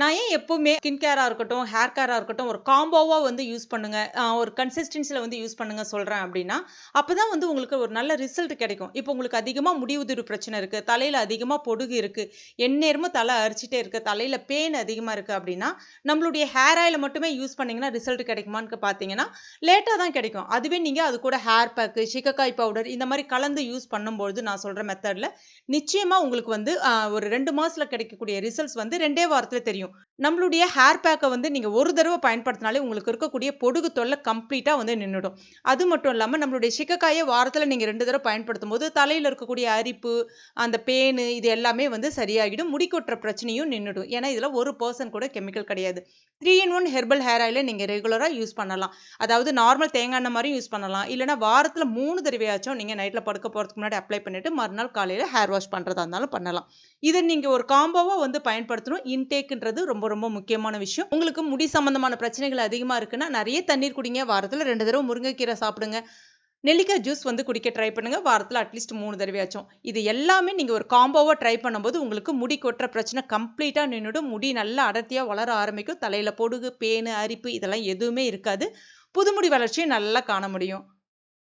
நான் ஏன் எப்போவுமே ஸ்கின் கேராக இருக்கட்டும், ஹேர் கேராக இருக்கட்டும், ஒரு காம்போவாக வந்து யூஸ் பண்ணுங்கள் ஒரு கன்சிஸ்டன்சியில் வந்து யூஸ் பண்ணுங்கள் சொல்கிறேன் அப்படின்னா அப்போ தான் வந்து உங்களுக்கு ஒரு நல்ல ரிசல்ட் கிடைக்கும். இப்போ உங்களுக்கு அதிகமாக முடி உதிர்வு பிரச்சனை இருக்குது தலையில் அதிகமாக பொடுகு இருக்குது எந்நேரமும் தலை அரிச்சிட்டே இருக்குது தலையில் பேன் அதிகமாக இருக்குது அப்படின்னா நம்மளுடைய ஹேர் ஆயில் மட்டுமே யூஸ் பண்ணிங்கன்னா ரிசல்ட் கிடைக்குமான்னு பார்த்தீங்கன்னா, லேட்டாக தான் கிடைக்கும். அதுவே நீங்கள் அது கூட ஹேர் பேக்கு, சிக்கக்காய் பவுடர் இந்த மாதிரி கலந்து யூஸ் பண்ணும்பொழுது நான் சொல்கிற மெத்தடில் நிச்சயமாக உங்களுக்கு வந்து ஒரு ரெண்டு மாதத்தில் கிடைக்கக்கூடிய ரிசல்ட்ஸ் வந்து ரெண்டே வாரத்தில் தெரியும். mío, நம்மளுடைய ஹேர் பேக்கை வந்து நீங்கள் ஒரு தடவை பயன்படுத்தினாலே உங்களுக்கு இருக்கக்கூடிய பொடுகு தொல்லை கம்ப்ளீட்டாக வந்து நின்றுடும் அது மட்டும் இல்லாமல் நம்மளுடைய சிகக்காய வாரத்துல நீங்க 2 தடவ பயன்படுத்தும்போது, தலையில் இருக்கக்கூடிய அரிப்பு, அந்த பேனு இது எல்லாமே வந்து சரியாகிடும். முடி கொட்டுற பிரச்சனையும் நின்றுடும் ஏன்னா, இதில் ஒரு பர்சன் கூட கெமிக்கல் கிடையாது. Three in one herbal hair ஆயில நீங்கள் ரெகுலராக யூஸ் பண்ணலாம். அதாவது நார்மல் தேங்காய் எண்ணெய் மாதிரியும் யூஸ் பண்ணலாம். இல்லைனா வாரத்தில் மூணு தடவையாச்சும் நீங்கள் நைட்டில் படுக்க போகிறதுக்கு முன்னாடி அப்ளை பண்ணிவிட்டு மறுநாள் காலையில் ஹேர் வாஷ் பண்ணுறதா இருந்தாலும் பண்ணலாம். இதை நீங்கள் ஒரு காம்போவாக வந்து பயன்படுத்தணும். இன்டேக்குன்றது ரொம்ப ரொம்ப முக்கியமான விஷயம். உங்களுக்கு முடி சம்மந்தமான பிரச்சனைகள் அதிகமாக இருக்குன்னா, நிறைய தண்ணீர் குடிங்க. வாரத்தில் ரெண்டு தடவை முருங்கைக்கீரை சாப்பிடுங்க. நெல்லிக்காய் ஜூஸ் வந்து குடிக்க ட்ரை பண்ணுங்க. வாரத்தில் அட்லீஸ்ட் மூணு தடவையாச்சும். இது எல்லாமே நீங்கள் ஒரு காம்போவாக ட்ரை பண்ணும்போது, உங்களுக்கு முடி கொட்டுற பிரச்சனை கம்ப்ளீட்டாக நின்றுடும் முடி நல்லா அடர்த்தியாக வளர ஆரம்பிக்கும். தலையில் பொடுகு, பேனு, அரிப்பு இதெல்லாம் எதுவுமே இருக்காது. புது முடி வளர்ச்சியும் நல்லா காண முடியும்.